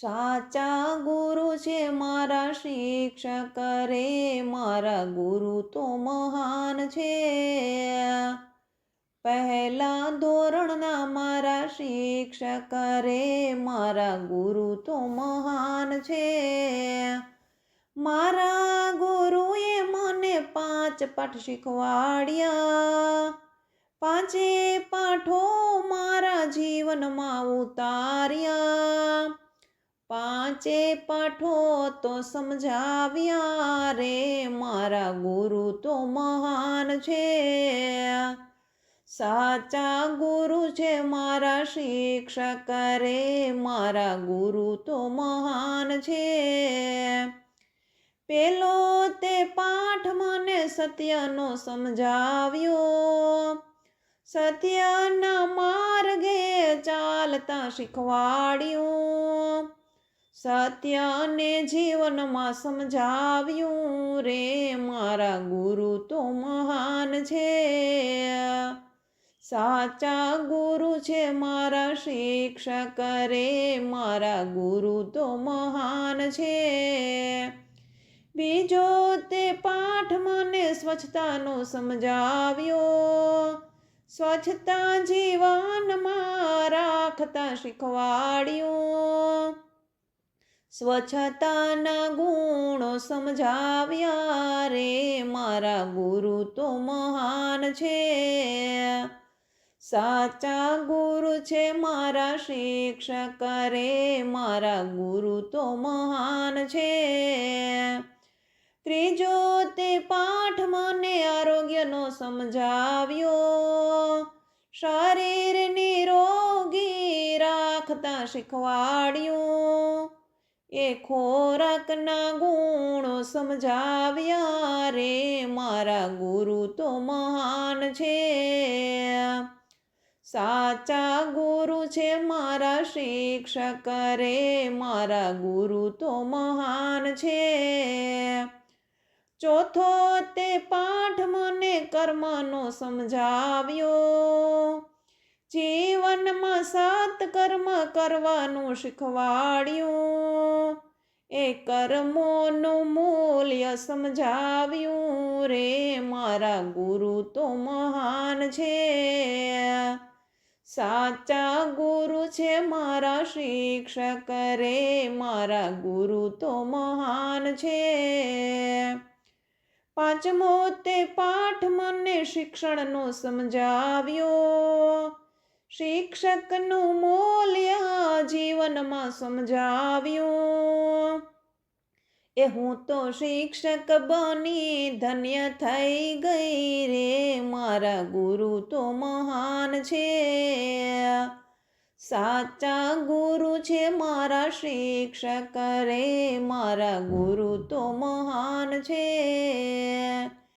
સાચા ગુરુ છે મારા શિક્ષક રે મારા ગુરુ તો મહાન છે. પહેલા ધોરણના મારા શિક્ષક રે મારા ગુરુ તો મહાન છે. મારા ગુરુએ મને પાંચ પાઠ શીખવાડ્યા. પાંચે પાઠો મારા જીવનમાં ઉતાર્યા. પાંચે પાઠો તો સમજાવ્યા રે, મારા ગુરુ તો મહાન છે. સાચા ગુરુ છે મારા શિક્ષક રે, મારા ગુરુ તો મહાન છે. પેલો તે પાઠ મને સત્યનો સમજાવ્યો. સત્યના માર્ગે ચાલતા શીખવાડ્યું. સત્યને જીવનમાં સમજાવ્યું રે, મારા ગુરુ તો મહાન છે. સાચા ગુરુ છે મારા શિક્ષક રે, મારા ગુરુ તો મહાન છે. બીજો તે પાઠ મને સ્વચ્છતાનો સમજાવ્યો. સ્વચ્છતા જીવનમાં રાખતા શીખવાડ્યું. સ્વચ્છતાના ગુણો સમજાવ્યા રે, મારા ગુરુ તો મહાન છે. સાચા ગુરુ છે મારા શિક્ષક રે, મારા ગુરુ તો મહાન છે. ત્રીજો તે પાઠ મને આરોગ્યનો સમજાવ્યો. શરીર નિરોગી રાખતા શીખવાડ્યું. એ ખોરાકના ગુણો સમજાવ્યા રે, મારા ગુરુ તો મહાન છે. સાચા ગુરુ છે મારા શિક્ષક રે, મારા ગુરુ તો મહાન છે. ચોથો તે પાઠ મને કર્મનો સમજાવ્યો. જીવનમાં સાત કર્મ કરવાનું શીખવાડ્યું. એ કર્મોનું મૂલ્ય સમજાવ્યું રે, મારા ગુરુ તો મહાન છે. સાચા ગુરુ છે મારા શિક્ષક રે, મારા ગુરુ તો મહાન છે. પાંચમો તે પાઠ મને શિક્ષણનો સમજાવ્યો. શિક્ષકનું મૂલ્ય જીવનમાં સમજાવ્યું. એ હું તો શિક્ષક બની ધન્ય થઈ ગઈ રે, મારા ગુરુ તો મહાન છે. સાચા ગુરુ છે મારા શિક્ષક રે, મારા ગુરુ તો મહાન છે.